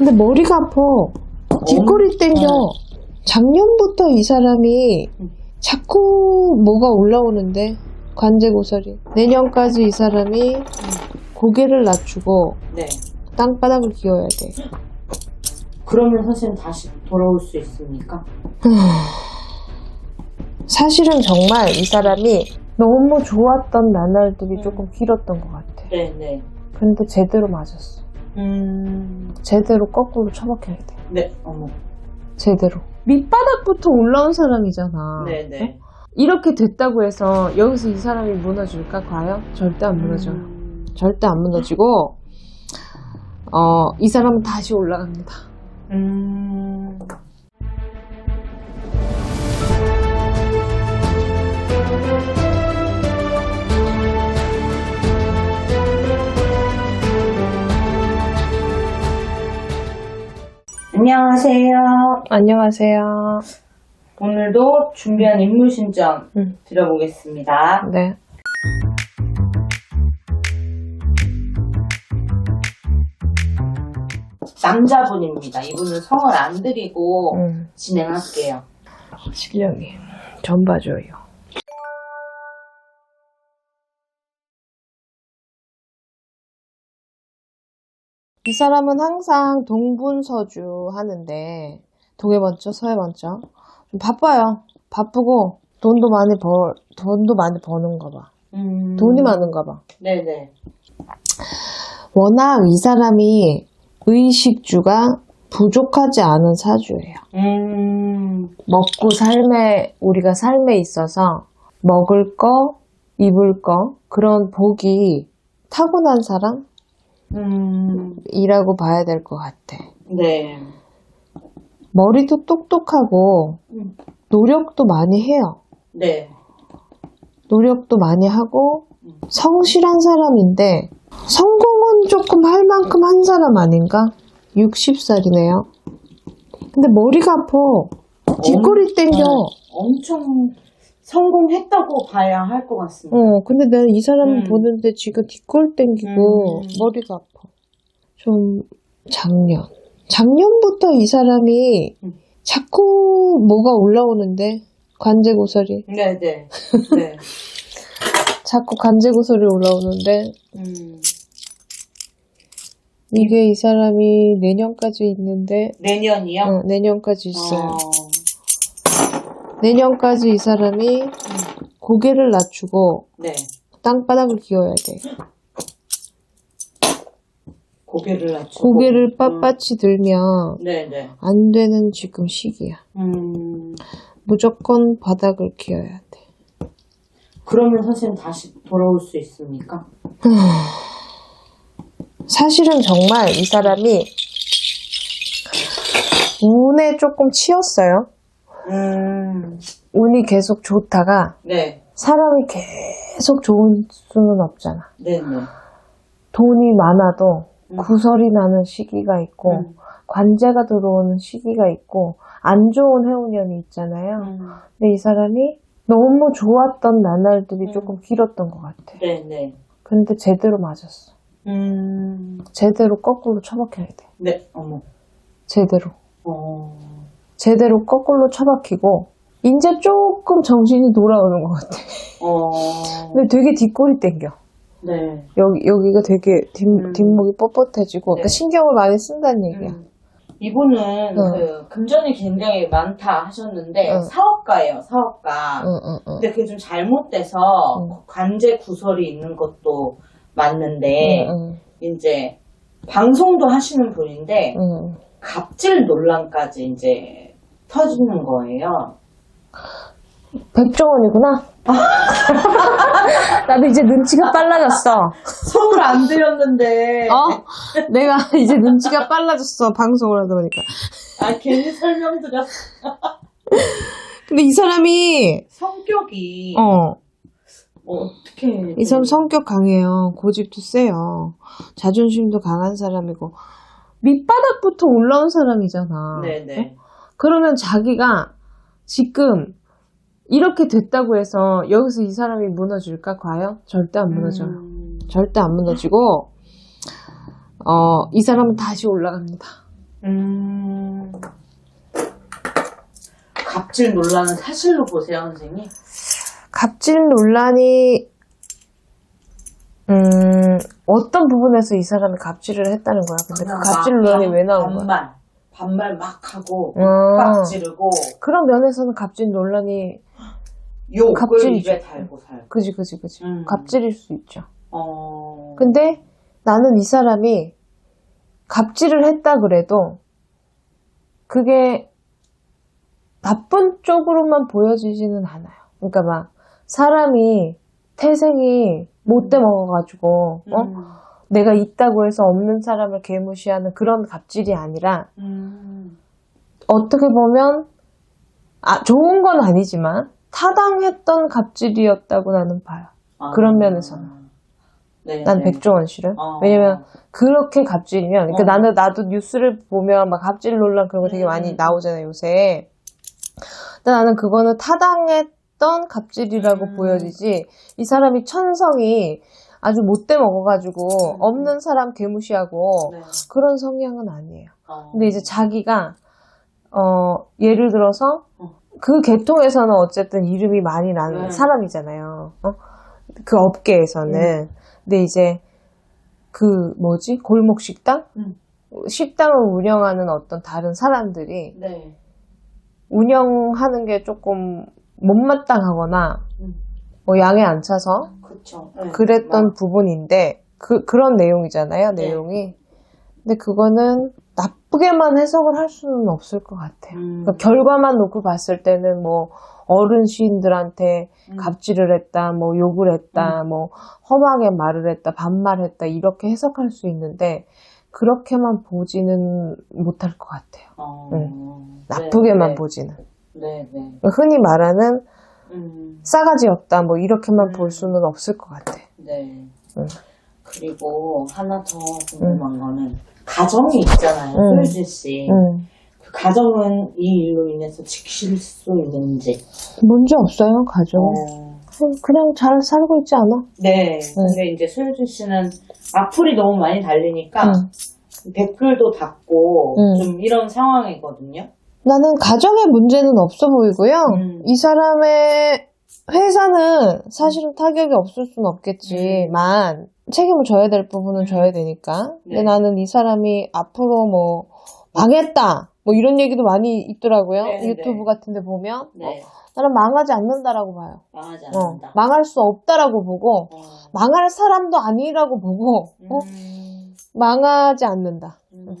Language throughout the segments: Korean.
근데 머리가 아파. 뒷골이 땡겨. 작년부터 이 사람이 자꾸 뭐가 올라오는데 관제고설이. 내년까지 이 사람이 고개를 낮추고 네. 땅바닥을 기어야 돼. 그러면 선생님 다시 돌아올 수 있습니까? 사실은 정말 이 사람이 너무 좋았던 나날들이 조금 길었던 것 같아. 네, 네. 근데 제대로 맞았어. 음, 제대로 거꾸로 처박혀야 돼. 네, 어머. 제대로. 밑바닥부터 올라온 사람이잖아. 네, 네. 이렇게 됐다고 해서 여기서 이 사람이 무너질까? 과연? 절대 안 무너져요. 음, 절대 안 무너지고, 어, 이 사람은 다시 올라갑니다. 음, 안녕하세요. 안녕하세요. 오늘도 준비한 인물 신점 음. 드려보겠습니다. 네. 남자분입니다. 이분은 성을 안 드리고 음, 진행할게요. 실력이. 전 봐줘요. 이 사람은 항상 동분서주 하는데, 동해 번쩍, 서해 번쩍. 좀 바빠요. 바쁘고, 돈도 많이 벌, 돈도 많이 버는가 봐. 음, 돈이 많은가 봐. 네네. 워낙 이 사람이 의식주가 부족하지 않은 사주예요. 음, 먹고 삶에, 우리가 삶에 있어서 먹을 거, 입을 거, 그런 복이 타고난 음, 사람이라고 봐야 될 것 같아. 네. 머리도 똑똑하고, 음, 노력도 많이 해요. 네. 노력도 많이 하고, 성실한 사람인데, 성공은 조금 할 만큼 한 사람 아닌가? 60살이네요. 근데 머리가 아파. 뒷골이 땡겨. 엄청 성공했다고 봐야 할 것 같습니다. 어, 근데 내가 이 사람을 음. 보는데 지금 뒷골 땡기고 음. 머리가 아파. 좀 작년. 작년부터 이 사람이 음. 자꾸 뭐가 올라오는데 관제고설이 네네. 네. 자꾸 관제고설이 올라오는데 음, 이게 이 사람이 내년까지 있는데 내년이요? 어, 내년까지 있어요. 어, 내년까지 이 사람이 고개를 낮추고 네. 땅바닥을 기어야 돼. 고개를 낮추고. 고개를 빳빳이 들면 네네. 안 되는 지금 시기야. 음, 무조건 바닥을 기어야 돼. 그러면 선생님 다시 돌아올 수 있습니까? 사실은 정말 이 사람이 운에 조금 치였어요. 음, 운이 계속 좋다가 네. 사람이 계속 좋은 수는 없잖아. 네네. 돈이 많아도 음. 구설이 나는 시기가 있고 음. 관제가 들어오는 시기가 있고 안 좋은 해운년이 있잖아요. 음, 근데 이 사람이 너무 좋았던 나날들이 음. 조금 길었던 것 같아. 네네. 근데 제대로 맞았어. 음, 제대로 거꾸로 처박혀야 돼. 네. 어머. 제대로. 어, 제대로 거꾸로 처박히고 이제 조금 정신이 돌아오는 것 같아. 어, 근데 되게 뒷골이 땡겨. 네. 여기 여기가 되게 뒷, 음. 뒷목이 뻣뻣해지고 그러니까 네. 신경을 많이 쓴다는 얘기야. 음. 이분은 응. 그 금전이 굉장히 많다 하셨는데 응. 사업가예요, 사업가. 응, 응, 응. 근데 그게 좀 잘못돼서 응. 관제 구설이 있는 것도 맞는데 응, 이제 방송도 하시는 분인데 응, 응. 갑질 논란까지 이제 터지는 거예요. 백종원이구나. 나도 이제 눈치가 빨라졌어. 서울 안 드렸는데 어? 내가 이제 눈치가 빨라졌어. 방송을 하다 보니까. 아 괜히 설명드렸어. 근데 이 사람이 성격이 어, 어떻게 이 사람 성격 강해요. 고집도 세요. 자존심도 강한 사람이고 밑바닥부터 올라온 사람이잖아. 네네. 그러면 자기가 지금 이렇게 됐다고 해서 여기서 이 사람이 무너질까? 과연? 절대 안 무너져요. 음, 절대 안 무너지고 어, 이 사람은 다시 올라갑니다. 음. 갑질 논란은 사실로 보세요, 선생님? 갑질 논란이 음, 어떤 부분에서 이 사람이 갑질을 했다는 거야. 근데 그 갑질 막 논란이 반- 왜 나온 거야? 반말, 반말 막 하고, 어. 빡 지르고, 그런 면에서는 갑질 논란이 욕을 갑질이죠. 입에 달고 살고. 그지 그지 그지 음. 갑질일 수 있죠. 어. 근데 나는 이 사람이 갑질을 했다 그래도 그게 나쁜 쪽으로만 보여지지는 않아요. 그러니까 막 사람이 태생이 못돼 먹어가지고 어? 음. 내가 있다고 해서 없는 사람을 개무시하는 그런 갑질이 아니라 음. 어떻게 보면 아 좋은 건 아니지만 타당했던 갑질이었다고 나는 봐요. 아. 그런 면에서는. 네, 난 네. 백종원 씨를 어. 왜냐면 그렇게 갑질이면 그러니까 어. 나는 나도 뉴스를 보면 막 갑질 논란 그런 거 되게 음. 많이 나오잖아요 요새. 근데 나는 그거는 타당했던 갑질이라고 음. 보여지지 이 사람이 천성이 아주 못돼 먹어가지고 음. 없는 사람 개무시하고 네. 그런 성향은 아니에요. 어. 근데 이제 자기가 어 예를 들어서 어. 그 계통에서는 어쨌든 이름이 많이 나는 네. 사람이잖아요. 어? 그 업계에서는. 근데 이제 그 뭐지 골목 식당 음. 식당을 운영하는 어떤 다른 사람들이 네. 운영하는 게 조금 못마땅하거나 음. 뭐 양에 안 차서 그쵸. 네. 그랬던 막, 부분인데 그 그런 내용이잖아요 네. 내용이 근데 그거는 나쁘게만 해석을 할 수는 없을 것 같아요 음. 그러니까 결과만 놓고 봤을 때는 뭐 어른 시인들한테 음. 갑질을 했다 뭐 욕을 했다 뭐 험하게 말을 했다 반말했다 이렇게 해석할 수 있는데 그렇게만 보지는 못할 것 같아요 어. 음. 나쁘게만 네, 보지는 네, 네. 흔히 말하는 음. 싸가지였다 뭐 이렇게만 음. 볼 수는 없을 것 같아 네. 음. 그리고 하나 더 궁금한 거는 가정이 있잖아요, 음. 소유진 씨. 음. 그 가정은 이 일로 인해서 지킬 수 있는지. 문제 없어요, 가정. 어. 그냥 잘 살고 있지 않아? 네. 근데 이제 소유진 씨는 악플이 너무 많이 달리니까 응. 댓글도 닫고 응. 좀 이런 상황이거든요. 나는 가정에 문제는 없어 보이고요. 음. 이 사람의 회사는 사실은 타격이 없을 수는 없겠지만 책임을 져야 될 부분은 져야 되니까. 근데 네. 나는 이 사람이 앞으로 뭐 망했다. 뭐 이런 얘기도 많이 있더라고요. 네, 유튜브 네. 같은 데 보면. 네. 나는 망하지 않는다라고 봐요. 망하지 어, 않는다. 망할 수 없다라고 보고 어. 망할 사람도 아니라고 보고 어, 음. 망하지 않는다. 음.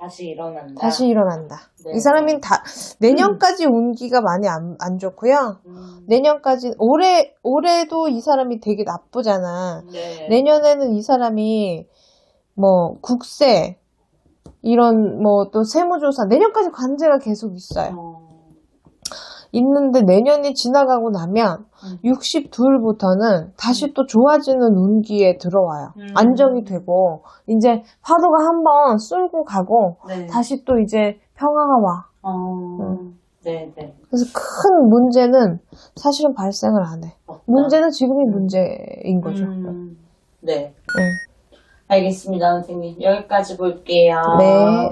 다시 일어난다. 다시 일어난다. 네. 이 사람이 다 내년까지 운기가 많이 안, 안 좋고요. 음. 내년까지 올해 올해도 이 사람이 되게 나쁘잖아. 네. 내년에는 이 사람이 뭐 국세 이런 뭐 또 세무조사 내년까지 관제가 계속 있어요. 어. 있는데 내년이 지나가고 나면 음. 62부터는 다시 또 좋아지는 운기에 들어와요. 음. 안정이 되고 이제 파도가 한번 쓸고 가고 네. 다시 또 이제 평화가 와. 어. 음. 네, 네. 그래서 큰 문제는 사실은 발생을 안 해. 없다. 문제는 지금이 문제인 거죠. 음. 네. 응. 알겠습니다, 선생님. 여기까지 볼게요. 네.